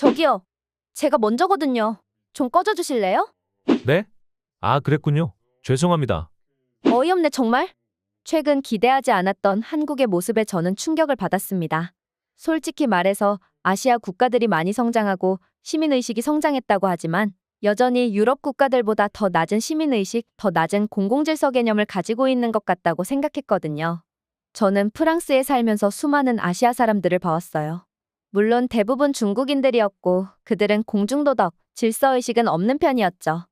저기요. 제가 먼저거든요. 좀 꺼져 주실래요? 네? 아, 그랬군요. 죄송합니다. 어이없네 정말. 최근 기대하지 않았던 한국의 모습에 저는 충격을 받았습니다. 솔직히 말해서 아시아 국가들이 많이 성장하고 시민의식이 성장했다고 하지만 여전히 유럽 국가들보다 더 낮은 시민의식, 더 낮은 공공질서 개념을 가지고 있는 것 같다고 생각했거든요. 저는 프랑스에 살면서 수많은 아시아 사람들을 봐왔어요. 물론 대부분 중국인들이었고 그들은 공중도덕, 질서의식은 없는 편이었죠.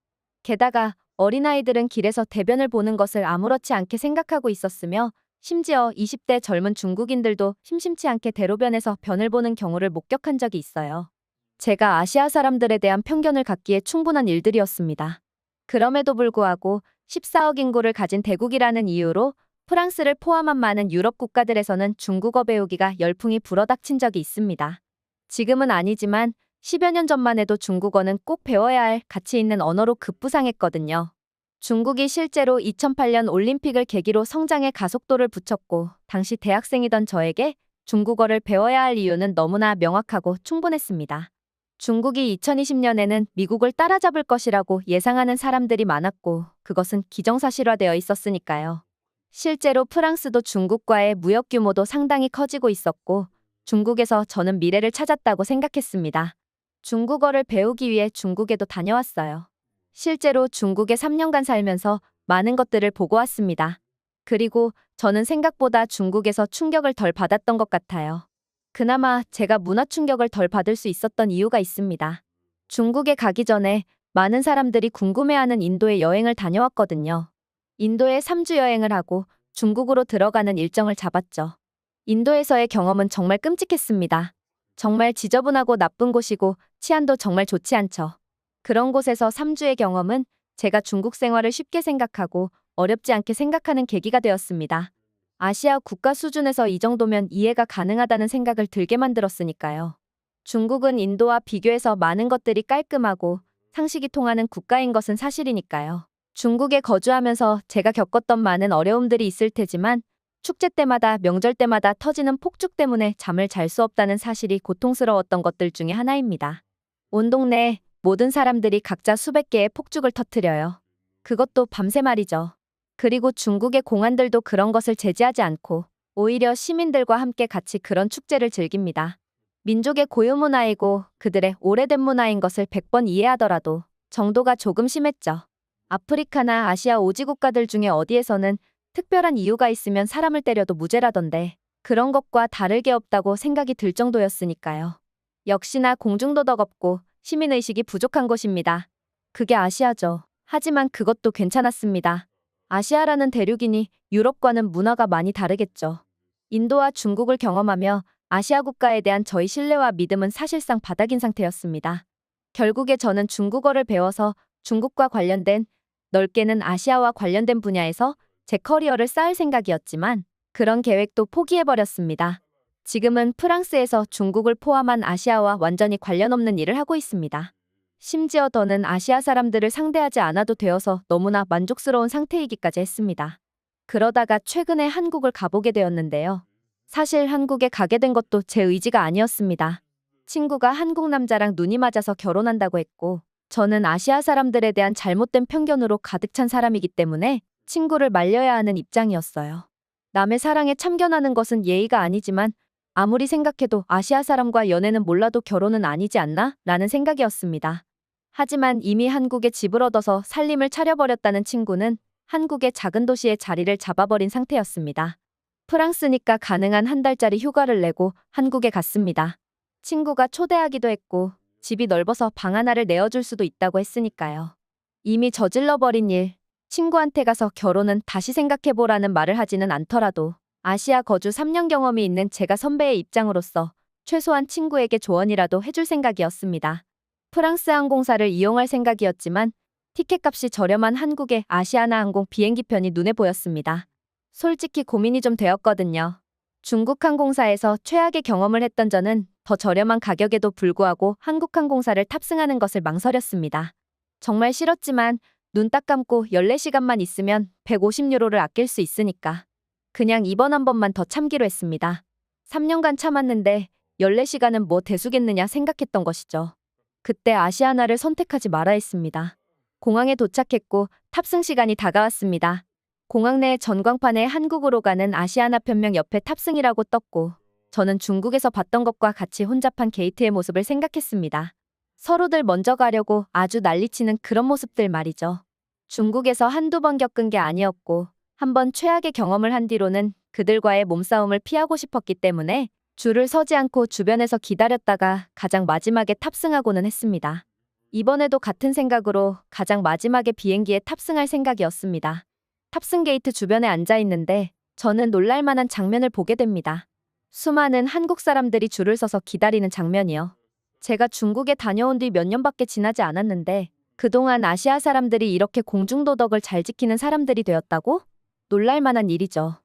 게다가 어린아이들은 길에서 대변을 보는 것을 아무렇지 않게 생각하고 있었으며 심지어 20대 젊은 중국인들도 심심치 않게 대로변에서 변을 보는 경우를 목격한 적이 있어요. 제가 아시아 사람들에 대한 편견을 갖기에 충분한 일들이었습니다. 그럼에도 불구하고 14억 인구를 가진 대국이라는 이유로 프랑스를 포함한 많은 유럽 국가들에서는 중국어 배우기가 열풍이 불어닥친 적이 있습니다. 지금은 아니지만 10여 년 전만 해도 중국어는 꼭 배워야 할 가치 있는 언어로 급부상했거든요. 중국이 실제로 2008년 올림픽을 계기로 성장의 가속도를 붙였고 당시 대학생이던 저에게 중국어를 배워야 할 이유는 너무나 명확하고 충분했습니다. 중국이 2020년에는 미국을 따라잡을 것이라고 예상하는 사람들이 많았고 그것은 기정사실화되어 있었으니까요. 실제로 프랑스도 중국과의 무역 규모도 상당히 커지고 있었고 중국에서 저는 미래를 찾았다고 생각했습니다. 중국어를 배우기 위해 중국에도 다녀왔어요. 실제로 중국에 3년간 살면서 많은 것들을 보고 왔습니다. 그리고 저는 생각보다 중국에서 충격을 덜 받았던 것 같아요. 그나마 제가 문화 충격을 덜 받을 수 있었던 이유가 있습니다. 중국에 가기 전에 많은 사람들이 궁금해하는 인도에 여행을 다녀왔거든요. 인도에 3주 여행을 하고 중국으로 들어가는 일정을 잡았죠. 인도에서의 경험은 정말 끔찍했습니다. 정말 지저분하고 나쁜 곳이고 치안도 정말 좋지 않죠. 그런 곳에서 3주의 경험은 제가 중국 생활을 쉽게 생각하고 어렵지 않게 생각하는 계기가 되었습니다. 아시아 국가 수준에서 이 정도면 이해가 가능하다는 생각을 들게 만들었으니까요. 중국은 인도와 비교해서 많은 것들이 깔끔하고 상식이 통하는 국가인 것은 사실이니까요. 중국에 거주하면서 제가 겪었던 많은 어려움들이 있을 테지만 축제 때마다 명절 때마다 터지는 폭죽 때문에 잠을 잘 수 없다는 사실이 고통스러웠던 것들 중에 하나입니다. 온 동네에 모든 사람들이 각자 수백 개의 폭죽을 터뜨려요. 그것도 밤새 말이죠. 그리고 중국의 공안들도 그런 것을 제지하지 않고 오히려 시민들과 함께 같이 그런 축제를 즐깁니다. 민족의 고유 문화이고 그들의 오래된 문화인 것을 100번 이해하더라도 정도가 조금 심했죠. 아프리카나 아시아 오지 국가들 중에 어디에서는 특별한 이유가 있으면 사람을 때려도 무죄라던데 그런 것과 다르게 없다고 생각이 들 정도였으니까요. 역시나 공중도덕 없고 시민의식이 부족한 곳입니다. 그게 아시아죠. 하지만 그것도 괜찮았습니다. 아시아라는 대륙이니 유럽과는 문화가 많이 다르겠죠. 인도와 중국을 경험하며 아시아 국가에 대한 저희 신뢰와 믿음은 사실상 바닥인 상태였습니다. 결국에 저는 중국어를 배워서 중국과 관련된 넓게는 아시아와 관련된 분야에서 제 커리어를 쌓을 생각이었지만 그런 계획도 포기해버렸습니다. 지금은 프랑스에서 중국을 포함한 아시아와 완전히 관련 없는 일을 하고 있습니다. 심지어 더는 아시아 사람들을 상대하지 않아도 되어서 너무나 만족스러운 상태이기까지 했습니다. 그러다가 최근에 한국을 가보게 되었는데요. 사실 한국에 가게 된 것도 제 의지가 아니었습니다. 친구가 한국 남자랑 눈이 맞아서 결혼한다고 했고, 저는 아시아 사람들에 대한 잘못된 편견으로 가득 찬 사람이기 때문에 친구를 말려야 하는 입장이었어요. 남의 사랑에 참견하는 것은 예의가 아니지만 아무리 생각해도 아시아 사람과 연애는 몰라도 결혼은 아니지 않나? 라는 생각이었습니다. 하지만 이미 한국에 집을 얻어서 살림을 차려버렸다는 친구는 한국의 작은 도시에 자리를 잡아버린 상태였습니다. 프랑스니까 가능한 한 달짜리 휴가를 내고 한국에 갔습니다. 친구가 초대하기도 했고 집이 넓어서 방 하나를 내어줄 수도 있다고 했으니까요. 이미 저질러버린 일, 친구한테 가서 결혼은 다시 생각해보라는 말을 하지는 않더라도 아시아 거주 3년 경험이 있는 제가 선배의 입장으로서 최소한 친구에게 조언이라도 해줄 생각이었습니다. 프랑스 항공사를 이용할 생각이었지만 티켓값이 저렴한 한국의 아시아나 항공 비행기 편이 눈에 보였습니다. 솔직히 고민이 좀 되었거든요. 중국 항공사에서 최악의 경험을 했던 저는 더 저렴한 가격에도 불구하고 한국 항공사를 탑승하는 것을 망설였습니다. 정말 싫었지만 눈 딱 감고 14시간만 있으면 150유로를 아낄 수 있으니까. 그냥 이번 한 번만 더 참기로 했습니다. 3년간 참았는데 14시간은 뭐 대수겠느냐 생각했던 것이죠. 그때 아시아나를 선택하지 말아 했습니다. 공항에 도착했고 탑승 시간이 다가왔습니다. 공항 내 전광판에 한국으로 가는 아시아나 편명 옆에 탑승이라고 떴고 저는 중국에서 봤던 것과 같이 혼잡한 게이트의 모습을 생각했습니다. 서로들 먼저 가려고 아주 난리치는 그런 모습들 말이죠. 중국에서 한두 번 겪은 게 아니었고 한 번 최악의 경험을 한 뒤로는 그들과의 몸싸움을 피하고 싶었기 때문에 줄을 서지 않고 주변에서 기다렸다가 가장 마지막에 탑승하고는 했습니다. 이번에도 같은 생각으로 가장 마지막에 비행기에 탑승할 생각이었습니다. 탑승 게이트 주변에 앉아 있는데 저는 놀랄만한 장면을 보게 됩니다. 수많은 한국 사람들이 줄을 서서 기다리는 장면이요. 제가 중국에 다녀온 뒤 몇 년밖에 지나지 않았는데 그동안 아시아 사람들이 이렇게 공중도덕을 잘 지키는 사람들이 되었다고? 놀랄만한 일이죠.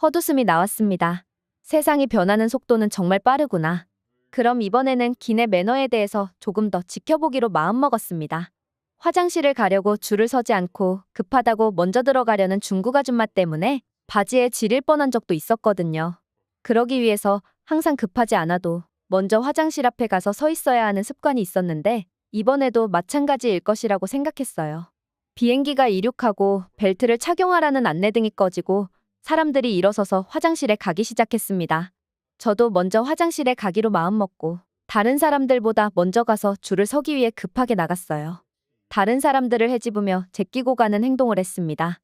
헛웃음이 나왔습니다. 세상이 변하는 속도는 정말 빠르구나. 그럼 이번에는 기내 매너에 대해서 조금 더 지켜보기로 마음먹었습니다. 화장실을 가려고 줄을 서지 않고 급하다고 먼저 들어가려는 중국 아줌마 때문에 바지에 지릴 뻔한 적도 있었거든요. 그러기 위해서 항상 급하지 않아도 먼저 화장실 앞에 가서 서 있어야 하는 습관이 있었는데 이번에도 마찬가지일 것이라고 생각했어요. 비행기가 이륙하고 벨트를 착용하라는 안내 등이 꺼지고 사람들이 일어서서 화장실에 가기 시작했습니다. 저도 먼저 화장실에 가기로 마음먹고 다른 사람들보다 먼저 가서 줄을 서기 위해 급하게 나갔어요. 다른 사람들을 헤집으며 제끼고 가는 행동을 했습니다.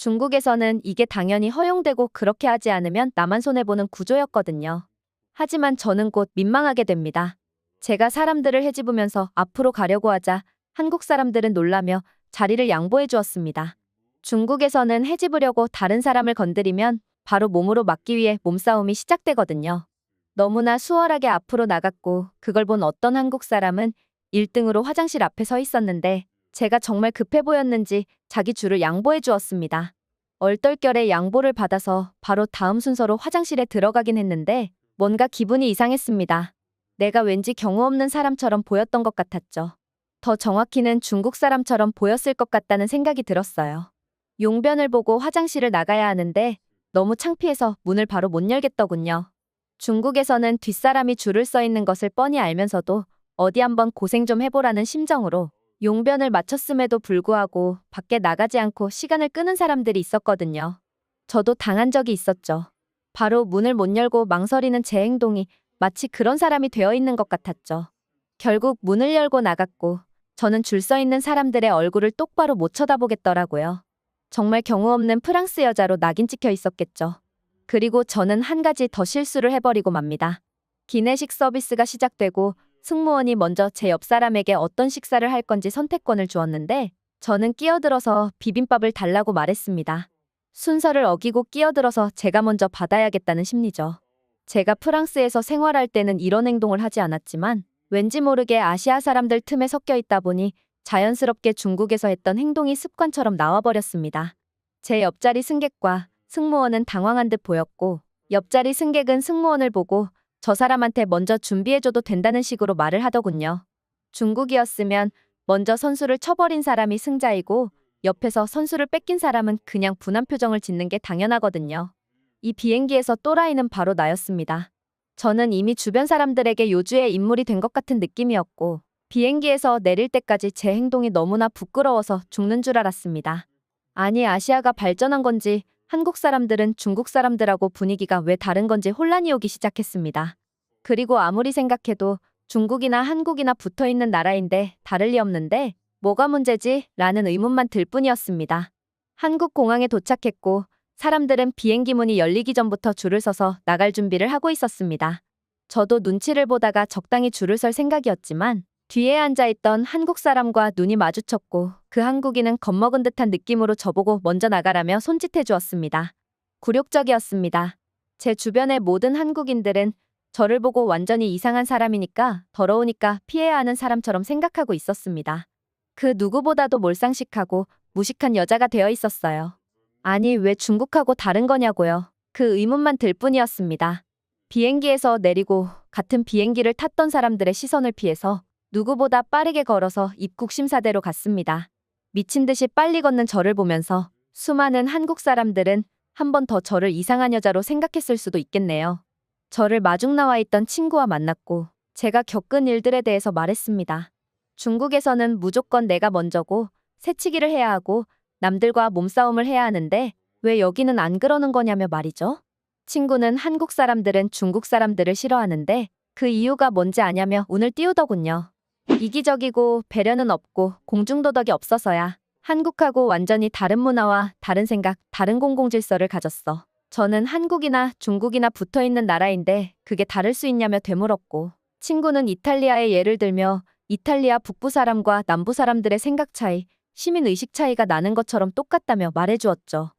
중국에서는 이게 당연히 허용되고 그렇게 하지 않으면 나만 손해보는 구조였거든요. 하지만 저는 곧 민망하게 됩니다. 제가 사람들을 헤집으면서 앞으로 가려고 하자 한국 사람들은 놀라며 자리를 양보해 주었습니다. 중국에서는 헤집으려고 다른 사람을 건드리면 바로 몸으로 막기 위해 몸싸움이 시작되거든요. 너무나 수월하게 앞으로 나갔고 그걸 본 어떤 한국 사람은 1등으로 화장실 앞에 서 있었는데 제가 정말 급해 보였는지 자기 줄을 양보해 주었습니다. 얼떨결에 양보를 받아서 바로 다음 순서로 화장실에 들어가긴 했는데 뭔가 기분이 이상했습니다. 내가 왠지 경우 없는 사람처럼 보였던 것 같았죠. 더 정확히는 중국 사람처럼 보였을 것 같다는 생각이 들었어요. 용변을 보고 화장실을 나가야 하는데 너무 창피해서 문을 바로 못 열겠더군요. 중국에서는 뒷사람이 줄을 서 있는 것을 뻔히 알면서도 어디 한번 고생 좀 해보라는 심정으로 용변을 마쳤음에도 불구하고 밖에 나가지 않고 시간을 끄는 사람들이 있었거든요. 저도 당한 적이 있었죠. 바로 문을 못 열고 망설이는 제 행동이 마치 그런 사람이 되어 있는 것 같았죠. 결국 문을 열고 나갔고 저는 줄 서 있는 사람들의 얼굴을 똑바로 못 쳐다보겠더라고요. 정말 경우 없는 프랑스 여자로 낙인 찍혀 있었겠죠. 그리고 저는 한 가지 더 실수를 해버리고 맙니다. 기내식 서비스가 시작되고 승무원이 먼저 제 옆 사람에게 어떤 식사를 할 건지 선택권을 주었는데 저는 끼어들어서 비빔밥을 달라고 말했습니다. 순서를 어기고 끼어들어서 제가 먼저 받아야겠다는 심리죠. 제가 프랑스에서 생활할 때는 이런 행동을 하지 않았지만 왠지 모르게 아시아 사람들 틈에 섞여 있다 보니 자연스럽게 중국에서 했던 행동이 습관처럼 나와버렸습니다. 제 옆자리 승객과 승무원은 당황한 듯 보였고 옆자리 승객은 승무원을 보고 저 사람한테 먼저 준비해줘도 된다는 식으로 말을 하더군요. 중국이었으면 먼저 선수를 쳐버린 사람이 승자이고 옆에서 선수를 뺏긴 사람은 그냥 분한 표정을 짓는 게 당연하거든요. 이 비행기에서 또라이는 바로 나였습니다. 저는 이미 주변 사람들에게 요주의 인물이 된 것 같은 느낌이었고 비행기에서 내릴 때까지 제 행동이 너무나 부끄러워서 죽는 줄 알았습니다. 아니 아시아가 발전한 건지 한국 사람들은 중국 사람들하고 분위기가 왜 다른 건지 혼란이 오기 시작했습니다. 그리고 아무리 생각해도 중국이나 한국이나 붙어 있는 나라인데 다를 리 없는데 뭐가 문제지? 라는 의문만 들 뿐이었습니다. 한국 공항에 도착했고 사람들은 비행기 문이 열리기 전부터 줄을 서서 나갈 준비를 하고 있었습니다. 저도 눈치를 보다가 적당히 줄을 설 생각이었지만 뒤에 앉아있던 한국 사람과 눈이 마주쳤고 그 한국인은 겁먹은 듯한 느낌으로 저보고 먼저 나가라며 손짓해 주었습니다. 굴욕적이었습니다. 제 주변의 모든 한국인들은 저를 보고 완전히 이상한 사람이니까 더러우니까 피해야 하는 사람처럼 생각하고 있었습니다. 그 누구보다도 몰상식하고 무식한 여자가 되어 있었어요. 아니 왜 중국하고 다른 거냐고요. 그 의문만 들 뿐이었습니다. 비행기에서 내리고 같은 비행기를 탔던 사람들의 시선을 피해서 누구보다 빠르게 걸어서 입국 심사대로 갔습니다. 미친 듯이 빨리 걷는 저를 보면서 수많은 한국 사람들은 한 번 더 저를 이상한 여자로 생각했을 수도 있겠네요. 저를 마중 나와 있던 친구와 만났고 제가 겪은 일들에 대해서 말했습니다. 중국에서는 무조건 내가 먼저고 새치기를 해야 하고 남들과 몸싸움을 해야 하는데 왜 여기는 안 그러는 거냐며 말이죠. 친구는 한국 사람들은 중국 사람들을 싫어하는데 그 이유가 뭔지 아냐며 운을 띄우더군요. 이기적이고 배려는 없고 공중도덕이 없어서야 한국하고 완전히 다른 문화와 다른 생각, 다른 공공질서를 가졌어. 저는 한국이나 중국이나 붙어 있는 나라인데 그게 다를 수 있냐며 되물었고 친구는 이탈리아의 예를 들며 이탈리아 북부 사람과 남부 사람들의 생각 차이, 시민 의식 차이가 나는 것처럼 똑같다며 말해주었죠.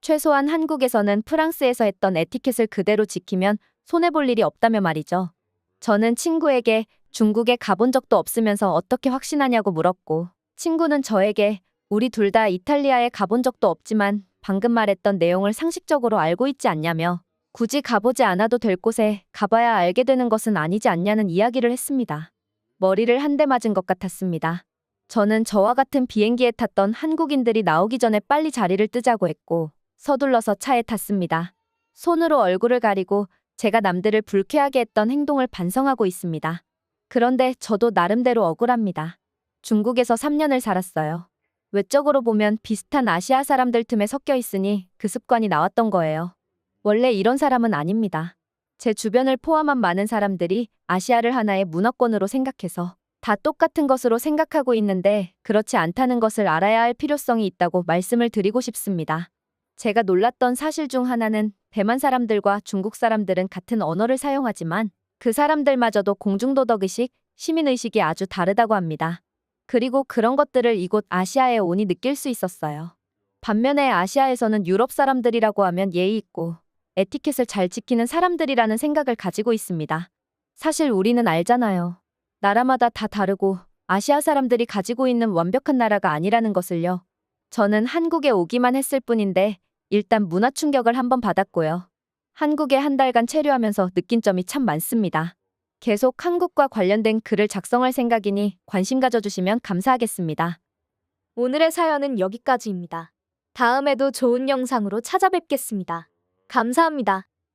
최소한 한국에서는 프랑스에서 했던 에티켓을 그대로 지키면 손해볼 일이 없다며 말이죠. 저는 친구에게 중국에 가본 적도 없으면서 어떻게 확신하냐고 물었고, 친구는 저에게 우리 둘 다 이탈리아에 가본 적도 없지만 방금 말했던 내용을 상식적으로 알고 있지 않냐며 굳이 가보지 않아도 될 곳에 가봐야 알게 되는 것은 아니지 않냐는 이야기를 했습니다. 머리를 한 대 맞은 것 같았습니다. 저는 저와 같은 비행기에 탔던 한국인들이 나오기 전에 빨리 자리를 뜨자고 했고 서둘러서 차에 탔습니다. 손으로 얼굴을 가리고 제가 남들을 불쾌하게 했던 행동을 반성하고 있습니다. 그런데 저도 나름대로 억울합니다. 중국에서 3년을 살았어요. 외적으로 보면 비슷한 아시아 사람들 틈에 섞여 있으니 그 습관이 나왔던 거예요. 원래 이런 사람은 아닙니다. 제 주변을 포함한 많은 사람들이 아시아를 하나의 문화권으로 생각해서 다 똑같은 것으로 생각하고 있는데 그렇지 않다는 것을 알아야 할 필요성이 있다고 말씀을 드리고 싶습니다. 제가 놀랐던 사실 중 하나는 대만 사람들과 중국 사람들은 같은 언어를 사용하지만 그 사람들마저도 공중도덕의식, 시민의식이 아주 다르다고 합니다. 그리고 그런 것들을 이곳 아시아에 오니 느낄 수 있었어요. 반면에 아시아에서는 유럽 사람들이라고 하면 예의 있고 에티켓을 잘 지키는 사람들이라는 생각을 가지고 있습니다. 사실 우리는 알잖아요. 나라마다 다 다르고 아시아 사람들이 가지고 있는 완벽한 나라가 아니라는 것을요. 저는 한국에 오기만 했을 뿐인데 일단 문화 충격을 한번 받았고요. 한국에 한 달간 체류하면서 느낀 점이 참 많습니다. 계속 한국과 관련된 글을 작성할 생각이니 관심 가져주시면 감사하겠습니다. 오늘의 사연은 여기까지입니다. 다음에도 좋은 영상으로 찾아뵙겠습니다. 감사합니다.